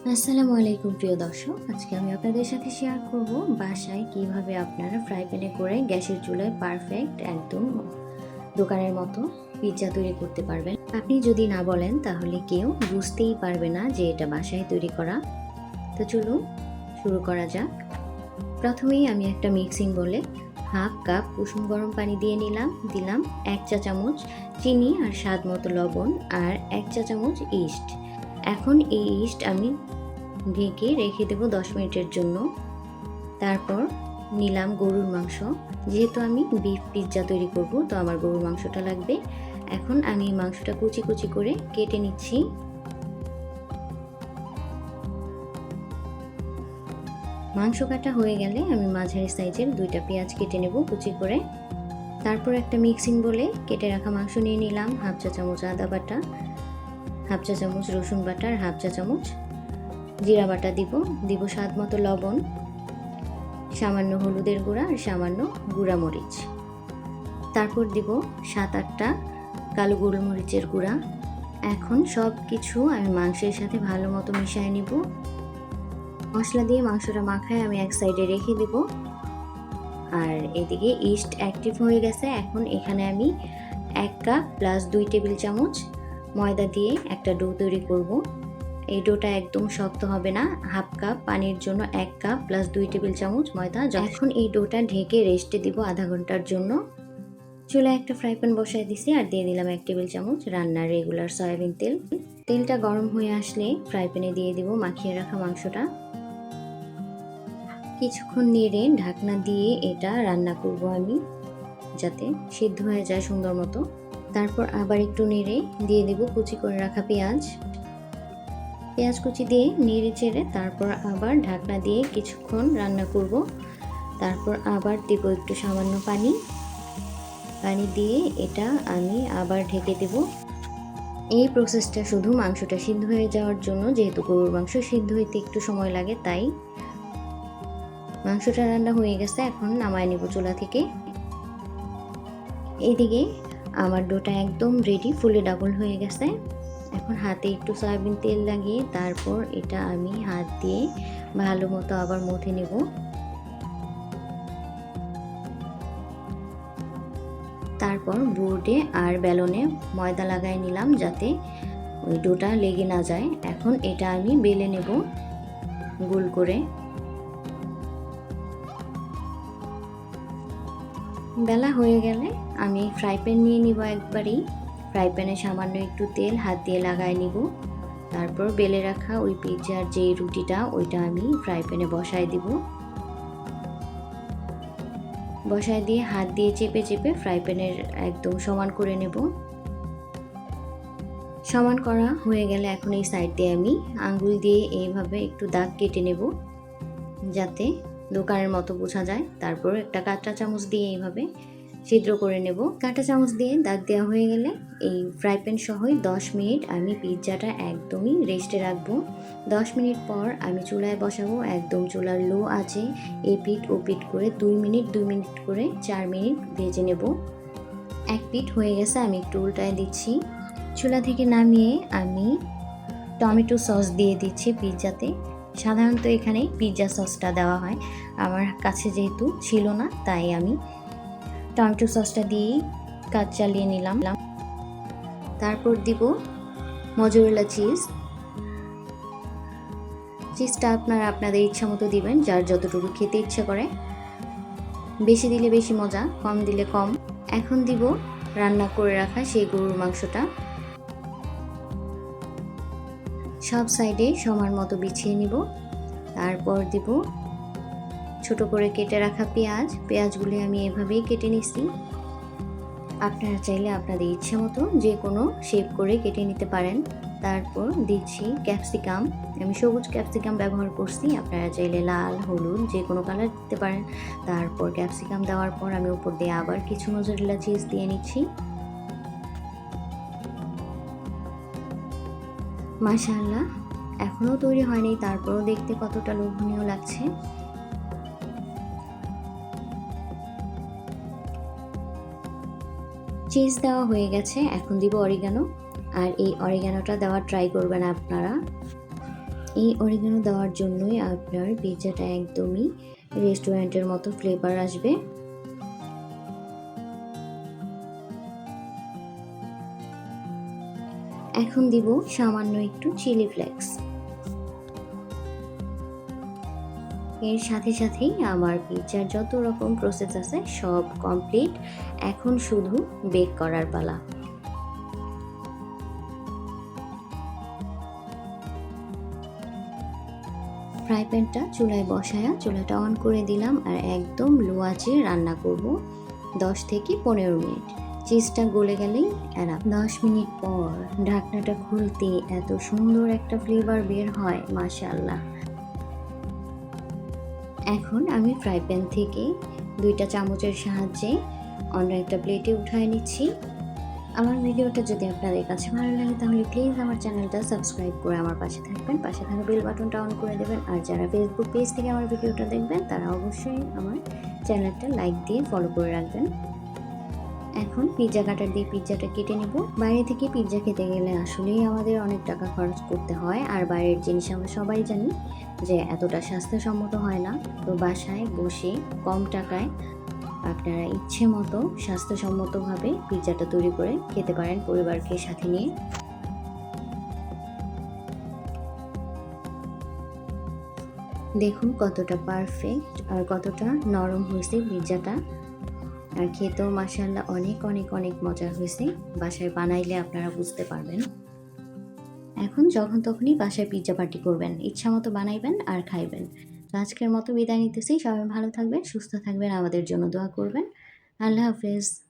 আসসালামু আলাইকুম, প্রিয় দর্শক। আজকে আমি আপনাদের সাথে শেয়ার করব বাসায় কীভাবে আপনারা ফ্রাই প্যানে করে গ্যাসের চুলায় পারফেক্ট একদম দোকানের মতো পিৎজা তৈরি করতে পারবেন। আপনি যদি না বলেন, তাহলে কেউ বুঝতেই পারবে না যে এটা বাসায় তৈরি করা। তো চলুন শুরু করা যাক। প্রথমেই আমি একটা মিক্সিং বলে হাফ কাপ কুসুম গরম পানি দিয়ে নিলাম। দিলাম এক চা চামচ চিনি আর স্বাদ মতো লবণ আর এক চা চামচ ইস্ট এখন এই ইস্ট আমি ঢেকে রেখে দেবো দশ মিনিটের জন্য। তারপর নিলাম গরুর মাংস। যেহেতু আমি বিফ পিৎজা তৈরি করব, তো আমার গরুর মাংসটা লাগবে। এখন আমি মাংসটা কুচি কুচি করে কেটে নিচ্ছি। মাংস কাটা হয়ে গেলে আমি মাঝারি সাইজের দুইটা পেঁয়াজ কেটে নেব কুচি করে। তারপর একটা মিক্সিং বলে কেটে রাখা মাংস নিয়ে নিলাম, হাফ চা চামচ আদা বাটা। হাফ চা চামচ রসুন বাটা আর হাফ চা চামচ জিরা বাটা দিব। দিব স্বাদ মতো লবণ, সামান্য হলুদের গুঁড়া আর সামান্য গুঁড়া মরিচ। তারপর দিব সাত আটটা কালো গোলমরিচের গুঁড়া। এখন সব কিছু আমি মাংসের সাথে ভালো মতো মিশিয়ে নিব। মশলা দিয়ে মাংসটা মাখায় আমি এক সাইডে রেখে দেব। আর এদিকে ইস্ট অ্যাক্টিভ হয়ে গেছে। এখন এখানে আমি এক কাপ প্লাস দুই টেবিল চামচ ময়দা দিয়ে একটা ডো তৈরি করব। এই ডোটা একদম শক্ত হবে না। হাফ কাপ পানির জন্য এক কাপ প্লাস দুই টেবিল চামচ ময়দা এখন এই ডোটা ঢেকে রেস্টে দিব আধা ঘণ্টার জন্য। চুলায় একটা ফ্রাই প্যান বসায় দিছি আর দিয়ে দিলাম এক টেবিল চামচ রান্নার রেগুলার সয়াবিন তেল। তেলটা গরম হয়ে আসলে ফ্রাই প্যানে দিয়ে দিব মাখিয়ে রাখা মাংসটা। কিছুক্ষণ নেড়ে ঢাকনা দিয়ে এটা রান্না করব আমি, যাতে সিদ্ধ হয়ে যায় সুন্দর মতো। তারপর আবার একটু নেড়ে দিয়ে দেব কুচি করে রাখা পেঁয়াজ। পেঁয়াজ কুচি দিয়ে নেড়ে চেড়ে তারপর আবার ঢাকনা দিয়ে কিছুক্ষণ রান্না করব। তারপর আবার দেব একটু সামান্য পানি। পানি দিয়ে এটা আমি আবার ঢেকে দেব। এই প্রসেসটা শুধু মাংসটা সিদ্ধ হয়ে যাওয়ার জন্য, যেহেতু গরুর মাংস সিদ্ধ হইতে একটু সময় লাগে, তাই মাংসটা রান্না হয়ে গেছে, এখন নামায় নেব চুলা থেকে। এদিকে আমার ডোটা একদম রেডি ফুলে ডাবল হয়ে গেছে। এখন হাতে একটু সয়াবিন তেল লাগিয়ে তারপর এটা আমি হাত দিয়ে ভালো মতো আবার মথে নেব। তারপর বোর্ডে আর বেলনে ময়দা লাগাই নিলাম যাতে ওই ডোটা লেগে না যায়। এখন এটা আমি বেলে নেব গোল করে। বেলা হয়ে গেলে আমি ফ্রাই প্যান নিয়ে নিব একবারই। ফ্রাই প্যানে সামান্য একটু তেল, হাত দিয়ে লাগাই নিব। তারপর বেলে রাখা ওই পিৎজার যে রুটিটা, ওইটা আমি ফ্রাই প্যানে বসাই দিব। বসায় দিয়ে হাত দিয়ে চেপে চেপে ফ্রাই প্যানের একদম সমান করে নেব। সমান করা হয়ে গেলে এখন এই সাইড দিয়ে আমি আঙ্গুল দিয়ে এইভাবে একটু দাগ কেটে নেব, যাতে দোকানের মতো বোঝা যায়। তারপর একটা কাঁটা চামচ দিয়ে এইভাবে ছিদ্র করে নেব। কাঁটা চামচ দিয়ে দাগ দেওয়া হয়ে গেলে এই ফ্রাই প্যান সহই দশ মিনিট আমি পিৎজাটা একদমই রেস্টে রাখব। দশ মিনিট পর আমি চুলায় বসাবো। একদম চুলার লো আছে। এ পিঠ ও পিঠ করে দুই মিনিট দুই মিনিট করে চার মিনিট ভেজে নেব। এক পিঠ হয়ে গেছে, আমি একটু উল্টায় দিচ্ছি। চুলা থেকে নামিয়ে আমি টমেটো সস দিয়ে দিচ্ছি পিৎজাতে। সাধারণত এখানে পিৎজা সসটা দেওয়া হয়। আমার কাছে যেহেতু ছিল না, তাই আমি টমেটো সসটা দিয়েই কাজ চালিয়ে নিলাম। তারপর দিব মজুরেলা চিজ চিজটা আপনারা আপনাদের ইচ্ছা মতো দিবেন, যার যতটুকু খেতে ইচ্ছা করে। বেশি দিলে বেশি মজা, কম দিলে কম। এখন দিব রান্না করে রাখা সেই গরুর মাংসটা। সব সাইডে সমান মতো বিছিয়ে নিব। তারপর দিব ছোট করে কেটে রাখা পেঁয়াজ। পেঁয়াজগুলি আমি এভাবেই কেটে নিছি আপনারা চাইলে আপনাদের ইচ্ছে মতো যে কোনো শেপ করে কেটে নিতে পারেন। তারপর দিচ্ছি ক্যাপসিকাম আমি সবুজ ক্যাপসিকাম ব্যবহার করছি। আপনারা চাইলে লাল, হলুদ যে কোনো কালার দিতে পারেন। তারপর ক্যাপসিকাম দেওয়ার পর আমি উপর দিয়ে আবার কিছু মজুরিলা চিজ দিয়ে নিচ্ছি। মাশাআল্লাহ এখনও তৈরি হয়নি, তারপরও দেখতে কতটা লোভনীয় লাগছে। চিজ দেওয়া হয়ে গেছে, এখন দিব অরিগানো আর এই অরিগানোটা দেওয়া ট্রাই করবেন আপনারা। এই অরিগানো দেওয়ার জন্যই আপনার পিৎজাটা একদমই রেস্টুরেন্টের মতো ফ্লেভার আসবে। এখন দিব সামান্য একটু চিলি ফ্লেক্স। এর সাথে সাথেই আমার পিৎজার যত রকম প্রসেস আছে, সব কমপ্লিট এখন শুধু বেক করার পালা। ফ্রাই প্যানটা চুলায় বসায়া চুলাটা অন করে দিলাম আর একদম লো আঁচে রান্না করব দশ থেকে পনেরো মিনিট। চিজটা গলে গেলেই এরা দশ মিনিট পর ঢাকনাটা খুলতে এত সুন্দর একটা ফ্লেভার বের হয়, মাশাআল্লাহ। এখন আমি ফ্রাই প্যান থেকে দুইটা চামচের সাহায্যে অন্য একটা প্লেটে উঠায় নিচ্ছি। আমার ভিডিওটা যদি আপনাদের কাছে ভালো লাগে, তাহলে প্লিজ আমার চ্যানেলটা সাবস্ক্রাইব করে আমার পাশে থাকবেন। পাশে থাকা বেল বাটনটা অন করে দেবেন। আর যারা ফেসবুক পেজ থেকে আমার ভিডিওটা দেখবেন, তারা অবশ্যই আমার চ্যানেলটা লাইক দিয়ে ফলো করে রাখবেন। এখন পিৎজা কাটার দিয়ে পিৎজাটা কেটে নেব। বাইরে থেকে পিৎজা খেতে গেলে আসলেই আমাদের অনেক টাকা খরচ করতে হয়। আর বাইরের জিনিস আমরা সবাই জানি যে এতটা স্বাস্থ্যসম্মত হয় না। তো বাসায় বসে কম টাকায় আপনারা ইচ্ছে মতো স্বাস্থ্যসম্মতভাবে পিৎজাটা তৈরি করে খেতে পারেন পরিবারকে সাথে নিয়ে। দেখুন কতটা পারফেক্ট আর কতটা নরম হয়েছে পিৎজাটা আর খেতেও মাসাল্লাহ অনেক অনেক অনেক মজা হয়েছে। বাসায় বানাইলে আপনারা বুঝতে পারবেন। এখন যখন তখনই বাসায় পিৎজা পার্টি করবেন। ইচ্ছা মতো বানাইবেন আর খাইবেন। তো আজকের মতো বিদায় নিতেছি। সবাই ভালো থাকবেন, সুস্থ থাকবেন, আমাদের জন্য দোয়া করবেন। আল্লাহ হাফেজ।